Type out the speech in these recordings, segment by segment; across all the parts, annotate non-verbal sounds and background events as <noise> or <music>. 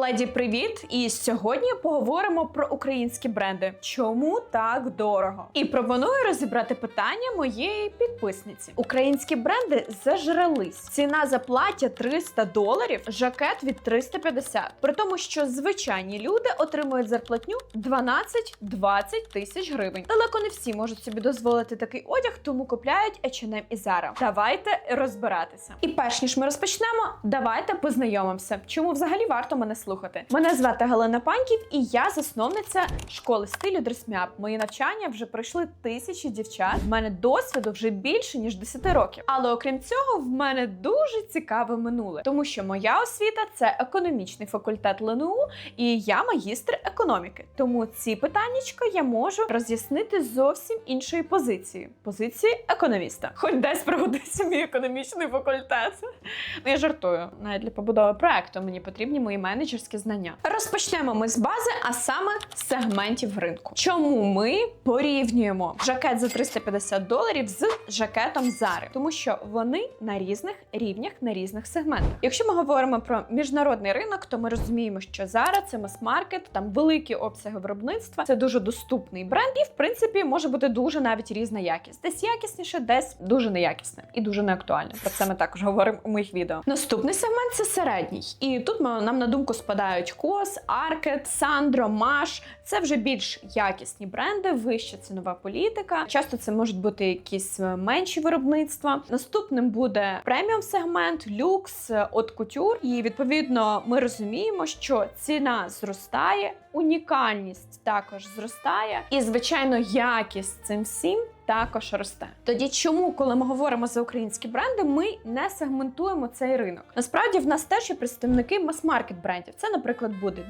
Леді, привіт! І сьогодні поговоримо про українські бренди. Чому так дорого? І пропоную розібрати питання моєї підписниці. Українські бренди зажрались. Ціна за плаття 300 доларів, жакет від 350. При тому, що звичайні люди отримують зарплатню 12-20 тисяч гривень. Далеко не всі можуть собі дозволити такий одяг, тому купляють H&M і Zara. Давайте розбиратися. І перш ніж ми розпочнемо, давайте познайомимося. Чому взагалі варто мене слухати? Мене звати Галина Паньків, і я засновниця школи стилю Дресмяп. Мої навчання вже пройшли тисячі дівчат. В мене досвіду вже більше ніж 10 років. Але окрім цього, в мене дуже цікаве минуле, тому що моя освіта це економічний факультет ЛНУ, і я магістр економіки. Тому ці питаннячка я можу роз'яснити зовсім іншої позиції позиції економіста. Хоч десь пригодиться мій економічний факультет. Ну, я жартую. Навіть для побудови проекту мені потрібні мої менеджерські знання. Розпочнемо ми з бази, а саме з сегментів ринку. Чому ми порівнюємо жакет за 350 доларів з жакетом Зари? Тому що вони на різних рівнях, на різних сегментах. Якщо ми говоримо про міжнародний ринок, то ми розуміємо, що Zara – це мас-маркет, там великі обсяги виробництва, це дуже доступний бренд, і в принципі може бути дуже навіть різна якість. Десь якісніше, десь дуже неякісне і дуже неактуальне. Про це ми також говоримо у моїх відео. Наступний сегмент це середній, і тут ми- нам на думку спадають Кос, Аркет, Сандро, Маш. Це вже більш якісні бренди, вища цінова політика. Часто це можуть бути якісь е, менші виробництва. Наступним буде преміум сегмент, люкс, е, от кутюр. І відповідно ми розуміємо, що ціна зростає, унікальність також зростає, і звичайно, якість цим всім. Також росте. Тоді чому, коли ми говоримо за українські бренди, ми не сегментуємо цей ринок? Насправді в нас теж є представники мас-маркет брендів. Це, наприклад, буде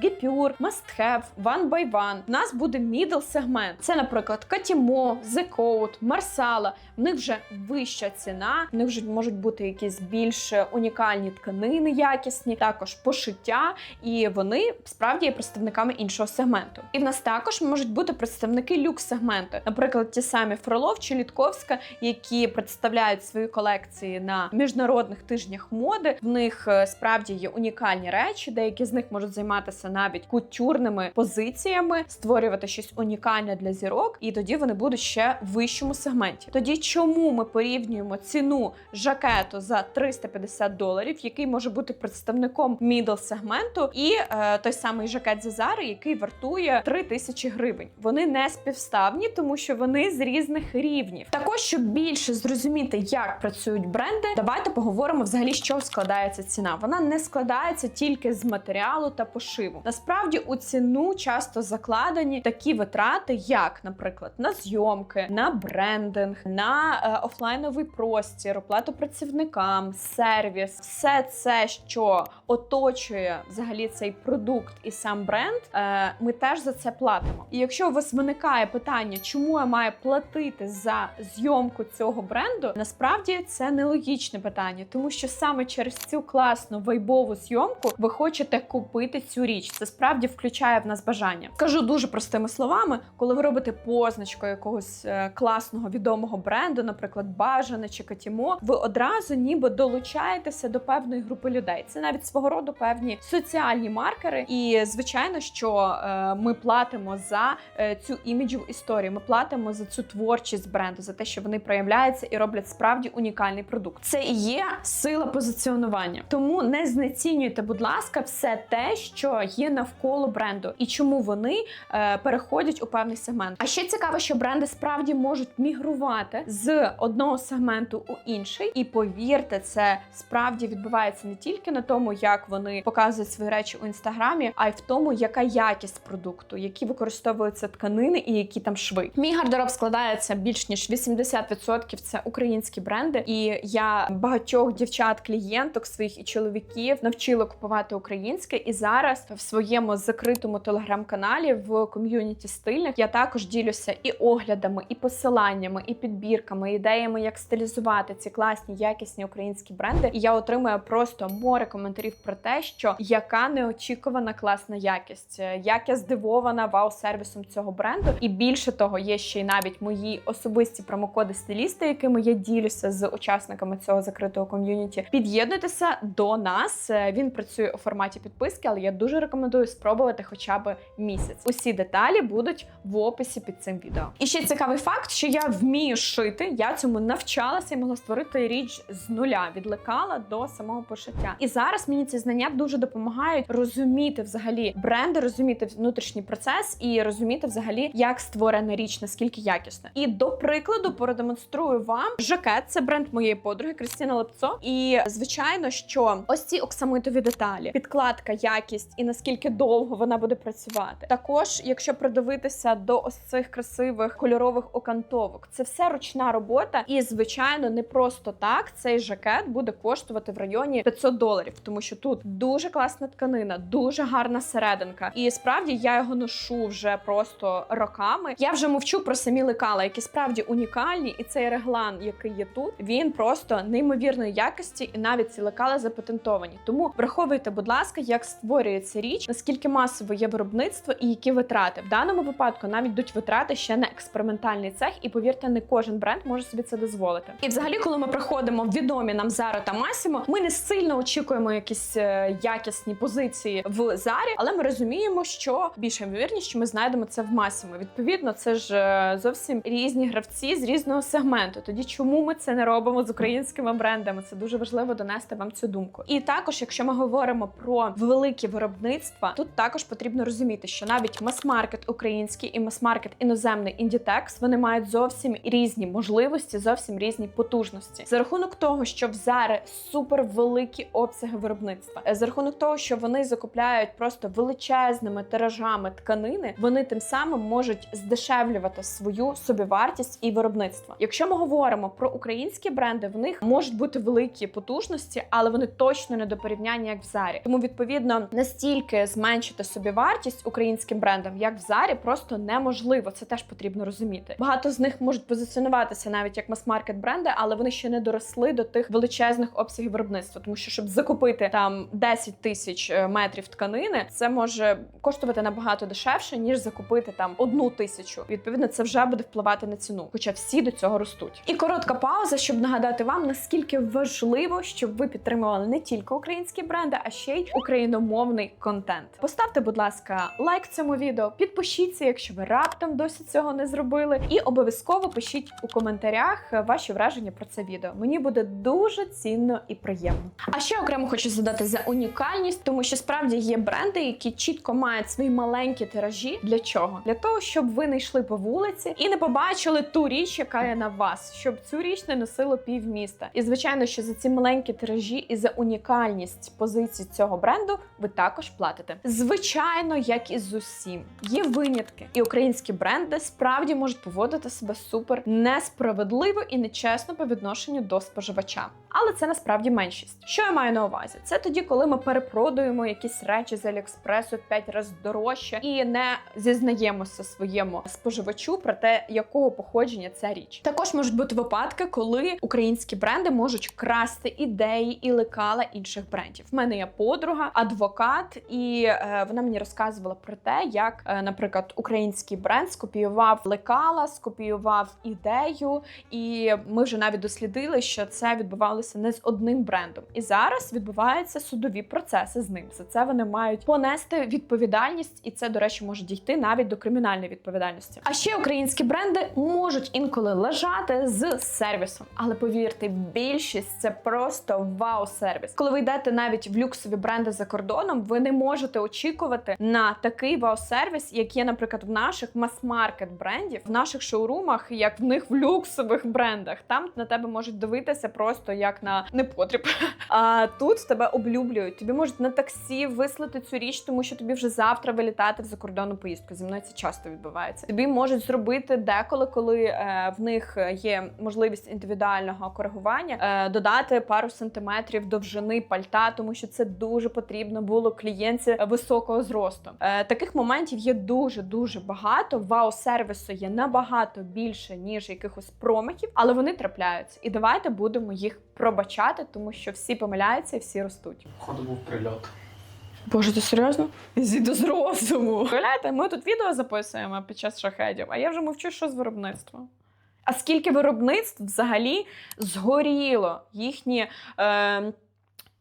Have, One by One. У нас буде middle сегмент. Це, наприклад, Katimo, The Coat, Marsala. В них вже вища ціна, в них вже можуть бути якісь більш унікальні тканини, якісні, також пошиття, і вони справді є представниками іншого сегменту. І в нас також можуть бути представники люкс-сегменту, наприклад, ті самі Фролов чи Літковська, які представляють свої колекції на міжнародних тижнях моди. В них е, справді є унікальні речі, деякі з них можуть займатися навіть кутюрними позиціями, створювати щось унікальне для зірок, і тоді вони будуть ще в вищому сегменті. Тоді чому ми порівнюємо ціну жакету за 350 доларів, який може бути представником мідл сегменту, і е, той самий жакет Зазари, який вартує 3000 гривень. Вони не співставні, тому що вони з різних рівнів. Також, щоб більше зрозуміти, як працюють бренди, давайте поговоримо взагалі, чого складається ціна. Вона не складається тільки з матеріалу та пошиву. Насправді у ціну часто закладені такі витрати, як, наприклад, на зйомки, на брендинг, на е, офлайновий простір, оплату працівникам, сервіс, все це, що оточує взагалі цей продукт і сам бренд, е, ми теж за це платимо. І якщо у вас виникає питання, чому я маю платити за зйомку цього бренду, насправді це нелогічне питання, тому що саме через цю класну вайбову зйомку ви хочете купити цю річ. Це справді включає в нас бажання. Скажу дуже простими словами, коли ви робите позначку якогось е, класного відомого бренду, наприклад, бажане чи Катімо, ви одразу ніби долучаєтеся до певної групи людей. Це навіть свого роду певні соціальні маркери. І звичайно, що е, ми платимо за е, цю іміджову історію. Ми платимо за цю творчість бренду, за те, що вони проявляються і роблять справді унікальний продукт. Це і є сила позиціонування. Тому не знецінюйте, будь ласка, все те, що є навколо бренду, і чому вони е, переходять у певний сегмент. А ще цікаво, що бренди справді можуть мігрувати з одного сегменту у інший, і повірте, це справді відбувається не тільки на тому, як вони показують свої речі у інстаграмі, а й в тому, яка якість продукту, які використовуються тканини і які там шви. Мій гардероб складається більш ніж 80% це українські бренди, і я багатьох дівчат, клієнток своїх і чоловіків навчила купувати українське. І зараз в своєму закритому телеграм-каналі в ком'юніті стильних я також ділюся і оглядами, і посиланнями, і підбірками, ідеями, як стилізувати ці класні якісні українські бренди. І я отримую просто море коментарів про те, що яка неочікувана класна якість, як я здивована вау-сервісом цього бренду. І більше того, є ще й навіть мої особисті промокоди стиліста, якими я ділюся з учасниками цього закритого ком'юніті. Під'єднуйтеся до нас. Е, Він працює у форматі підписки, але я дуже рекомендую спробувати хоча б місяць. Усі деталі будуть в описі під цим відео. І ще цікавий факт, що я вмію шити. Я цьому навчалася і могла створити річ з нуля від лекала до самого пошиття. І зараз мені ці знання дуже допомагають розуміти взагалі бренди, розуміти внутрішній процес і розуміти взагалі, як створена річ, наскільки якісна. І до прикладу продемонструю вам жакет. Це бренд моєї подруги Кристина Лепцо. І звичайно, що ось ці оксамитові деталі, підкладка, якість і наскільки довго вона буде працювати. Також, якщо придивитися до ось цих красивих кольорових окантовок, це все ручна робота. І звичайно, не просто так цей жакет буде коштувати в районі 500 доларів, тому що тут дуже класна тканина, дуже гарна серединка. І справді я його ношу вже просто роками. Я вже мовчу про самі лекала, які справді унікальні, і цей реглан, який є тут, він просто неймовірної якості, і навіть ці лекала запатентовані. Тому враховуйте, будь ласка, як створюється річ, наскільки масово є виробництво і які витрати. В даному випадку навіть йдуть витрати ще на експериментальний цех, і повірте, не кожен бренд може собі це дозволити. І взагалі, коли ми приходимо в відомі нам Zara та Massimo, ми не сильно очікуємо якісь е, якісні позиції в Зарі, але ми розуміємо, що більше ймовірність, що ми знайдемо це в Massimo. Відповідно, це ж е, зовсім різні гравці з різного сегменту. Тоді чому ми це не робимо з українськими брендами? Це дуже важливо донести вам цю думку. І також, якщо ми говоримо про великі виробництва, тут також потрібно розуміти, що навіть мас-маркет український і мас-маркет іноземний Inditex, вони мають зовсім різні можливості, зовсім різні потужності. За рахунок того, що в Зари супер великі обсяги виробництва, за рахунок того, що вони закупляють просто величезними тиражами тканини, вони тим самим можуть здешевлювати свою собівартість і виробництво. Якщо ми говоримо про українські бренди, в них можуть бути великі потужності, але вони точно не до порівняння як в Зарі. Тому відповідно настільки зменшити собівартість українським брендам, як в Зарі, просто неможливо. Це теж потрібно розуміти. Багато з них можуть позиціонуватися навіть як мас-маркет бренди, але вони ще не доросли до тих величезних обсягів виробництва. Тому що щоб закупити там 10 тисяч е, метрів тканини, це може коштувати набагато дешевше ніж закупити там одну тисячу. Відповідно, це вже буде впливати на ціну, хоча всі до цього ростуть. І коротка пауза, щоб нагадати вам, наскільки важливо, щоб ви підтримували не тільки українські бренди, а ще й україномовний контент. Поставте, будь ласка, лайк цьому відео, підпишіться, якщо ви раптом досі цього не зробили, і обов'язково пишіть у коментарях ваші враження про це відео. Мені буде дуже цінно і приємно. А ще окремо хочу задати за унікальність, тому що справді є бренди, які чітко мають свої маленькі тиражі. Для чого? Для того, щоб ви не йшли по вулиці і не побачили ту річ, яка є на вас, щоб цю річ не носило півміста. І звичайно, що за ці маленькі тиражі і за унікальність позицій цього бренду ви також платите. Звичайно, як і з усім, є винятки, і українські бренди справді можуть поводити себе супер несправедливо і нечесно по відношенню до споживача. Але це насправді меншість. Що я маю на увазі? Це тоді, коли ми перепродуємо якісь речі з Аліекспресу 5 разів дорожче і не зізнаємося своєму споживачу про те, якого походження ця річ. Також можуть бути випадки, коли українські бренди можуть красти ідеї і лекала інших брендів. В мене є подруга, адвокат, і е, вона мені розказувала про те, як, е, наприклад, український бренд скопіював лекала, скопіював ідею, і ми вже навіть дослідили, що це відбувалося не з одним брендом. І зараз відбуваються судові процеси з ним. За це вони мають понести відповідальність, і це, до речі, може дійти навіть до кримінальної відповідальності. А ще українські бренди можуть інколи лежати з сервісом, але повірте, більшість це просто вау-сервіс. Коли ви йдете навіть в люксові бренди за кордоном, ви не можете очікувати на такий вау-сервіс, як є, наприклад, в наших мас-маркет брендів, в наших шоурумах, як в них в люксових брендах. Там на тебе можуть дивитися просто як на непотріб. <laughs> А тут тебе облюблюють. Тобі можуть на таксі вислати цю річ, тому що тобі вже завтра вилітати в закордонну поїздку. Зі мною це часто відбувається. Тобі можуть зробити деколи, коли е, в них є можливість індивідуального коригування, е, додати пару сантиметрів довжини пальта, тому що це дуже потрібно було клієнтці високого зросту. Е, таких моментів є дуже дуже багато. Вау-сервісу є набагато більше ніж якихось промахів, але вони трапляються. І давайте будемо їх пробачати, тому що всі помиляються і всі ростуть. Походу був прильот. Боже, ти серйозно? Зійду з розуму. Гуляйте, ми тут відео записуємо під час шахедів, а я вже мовчу, що з виробництва. А скільки виробництв взагалі згоріло їхні. Е,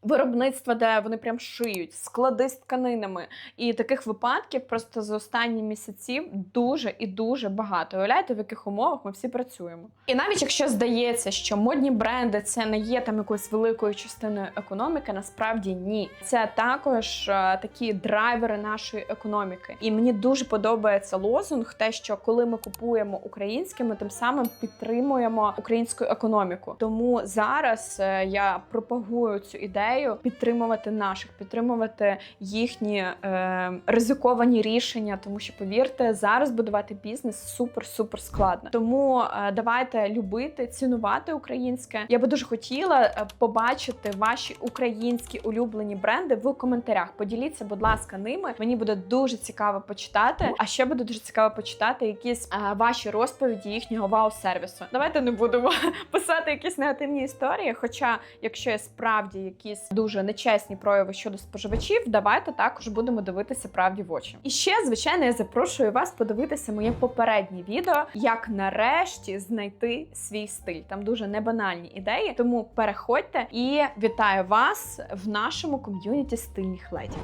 Виробництва, де вони прям шиють, склади з тканинами. І таких випадків просто за останні місяці дуже і дуже багато. Уявляєте, в яких умовах ми всі працюємо. І навіть якщо здається, що модні бренди це не є там якоюсь великою частиною економіки, насправді ні. Це також е, такі драйвери нашої економіки. І мені дуже подобається лозунг, те, що коли ми купуємо українське, ми тим самим підтримуємо українську економіку. Тому зараз е, я пропагую цю ідею підтримувати наших, підтримувати їхні е, ризиковані рішення, тому що повірте, зараз будувати бізнес супер супер складно. Тому е, давайте любити, цінувати українське. Я би дуже хотіла е, побачити ваші українські улюблені бренди в коментарях. Поділіться, будь ласка, ними. Мені буде дуже цікаво почитати. А ще буде дуже цікаво почитати якісь е, ваші розповіді їхнього вау-сервісу. Давайте не будемо <laughs> писати якісь негативні історії. Хоча, якщо є справді якісь дуже нечесні прояви щодо споживачів, давайте також будемо дивитися правді в очі. І ще, звичайно, я запрошую вас подивитися моє попереднє відео, як нарешті знайти свій стиль. Там дуже небанальні ідеї. Тому переходьте і вітаю вас в нашому ком'юніті стильних леді.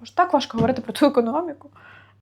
Боже, так важко говорити про ту економіку.